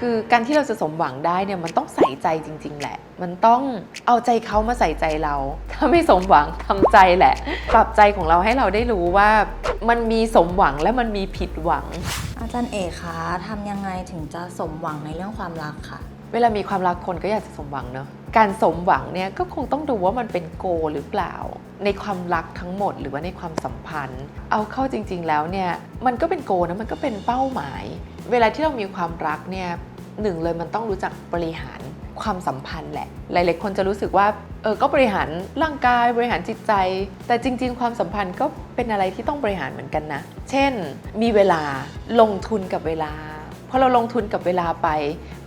คือการที่เราจะสมหวังได้เนี่ยมันต้องใส่ใจจริง ๆ แหละ มันต้องเอาใจเขามาใส่ใจเรา ถ้าไม่สมหวังทำใจแหละ ปรับใจของเราให้เราได้รู้ว่ามันมีสมหวังและมันมีผิดหวัง อาจารย์เอกคะทำยังไงถึงจะสมหวังในเรื่องความรักค่ะเวลามีความรักคนก็อยากจะสมหวังเนอะการสมหวังเนี่ยก็คงต้องดูว่ามันเป็นโกหรือเปล่า ในความรักทั้งหมดหรือว่าในความสัมพันธ์ เอาเข้าจริง ๆ แล้วเนี่ยมันก็เป็นโกนะมันก็เป็นเป้าหมาย เวลาที่เรามีความรักเนี่ยหนึ่งเลยมันต้องรู้จักบริหารความสัมพันธ์แหละ หลาย ๆ คนจะรู้สึกว่าเออก็บริหารร่างกายบริหารจิตใจ แต่จริง ๆ ความสัมพันธ์ก็เป็นอะไรที่ต้องบริหารเหมือนกันนะ เช่น มีเวลาลงทุนกับเวลาพอเราลงทุนกับเวลาไป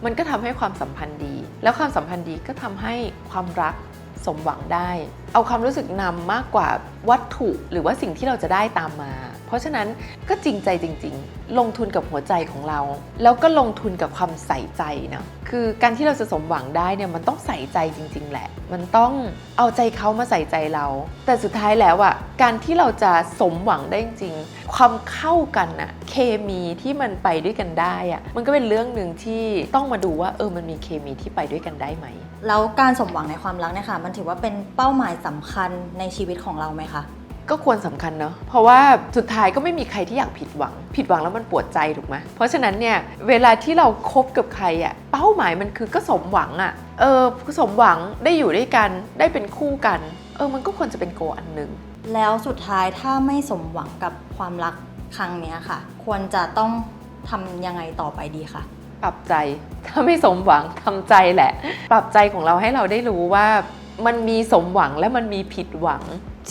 มันก็ทำให้ความสัมพันธ์ดี แล้วความสัมพันธ์ดีก็ทำให้ความรักสมหวังได้ เอาความรู้สึกนำมากกว่าวัตถุหรือว่าสิ่งที่เราจะได้ตามมา เพราะฉะนั้นก็จริงใจจริง ๆ ลงทุนกับหัวใจของเรา แล้วก็ลงทุนกับความใส่ใจเนาะคือการที่เราจะสมหวังได้เนี่ยมันต้องใส่ใจจริง ๆ แหละ มันต้องเอาใจเขามาใส่ใจเรา แต่สุดท้ายแล้วอะการที่เราจะสมหวังได้จริงๆความเข้ากันอะเคมีที่มันไปด้วยกันได้อะมันก็เป็นเรื่องหนึ่งที่ต้องมาดูว่าเออมันมีเคมีที่ไปด้วยกันได้ไหมแล้วการสมหวังในความรักเนี่ยค่ะ มันถือว่าเป็นเป้าหมายสำคัญในชีวิตของเราไหมคะ ก็ควรสำคัญเนาะ เพราะว่าสุดท้ายก็ไม่มีใครที่อยากผิดหวัง ผิดหวังแล้วมันปวดใจถูกไหมเพราะฉะนั้นเนี่ยเวลาที่เราคบกับใครอะเป้าหมายมันคือก็สมหวังอะเออสมหวังได้อยู่ด้วยกันได้เป็นคู่กัน เออมันก็ควรจะเป็นโกอันหนึ่งแล้วสุดท้ายถ้าไม่สมหวังกับความรักครั้งเนี้ยค่ะ ควรจะต้องทำยังไงต่อไปดีคะปรับใจ ถ้าไม่สมหวังทำใจแหละ ปรับใจของเราให้เราได้รู้ว่ามันมีสมหวังและมันมีผิดหวัง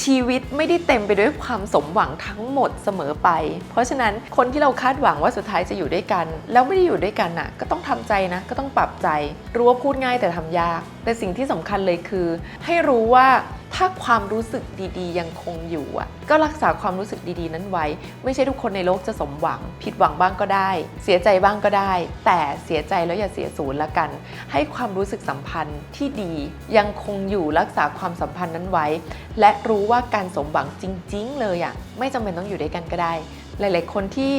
ชีวิตไม่ได้เต็มไปด้วยความสมหวังทั้งหมดเสมอไป เพราะฉะนั้นคนที่เราคาดหวังว่าสุดท้ายจะอยู่ด้วยกัน แล้วไม่ได้อยู่ด้วยกันน่ะ ก็ต้องทำใจนะ ก็ต้องปรับใจ รู้ว่าพูดง่ายแต่ทำยาก แต่สิ่งที่สำคัญเลยคือ ให้รู้ว่าถ้าความรู้สึกดีๆ ยังคงอยู่อะ ก็รักษาความรู้สึกดีๆ นั้นไว้ ไม่ใช่ทุกคนในโลกจะสมหวัง ผิดหวังบ้างก็ได้ เสียใจบ้างก็ได้ แต่เสียใจแล้วอย่าเสียศูนย์ละกัน ให้ความรู้สึกสัมพันธ์ที่ดียังคงอยู่รักษาความสัมพันธ์นั้นไว้ และรู้ว่าการสมหวังจริง ๆ เลยอะไม่จำเป็นต้องอยู่ด้วยกันก็ได้ หลาย ๆ คนที่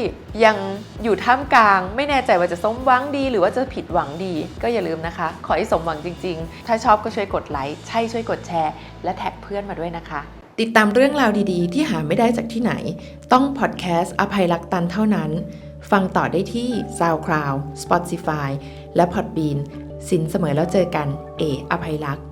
ยังอยู่ท่ามกลาง ไม่แน่ใจว่าจะสมหวังดี หรือว่าจะผิดหวังดี ก็อย่าลืมนะคะ ขอให้สมหวังจริง ๆ ถ้าชอบก็ช่วยกดไลค์ใช่ช่วยกดแชร์ และแท็กเพื่อนมาด้วยนะคะ ติดตามเรื่องราวดีๆ ที่หาไม่ได้จากที่ไหน ต้องพอดแคสต์อภัยรักตันเท่านั้น ฟังต่อได้ที่ SoundCloud Spotify และ Podbean สินเสมอแล้วเจอกัน เออภัยรักษ์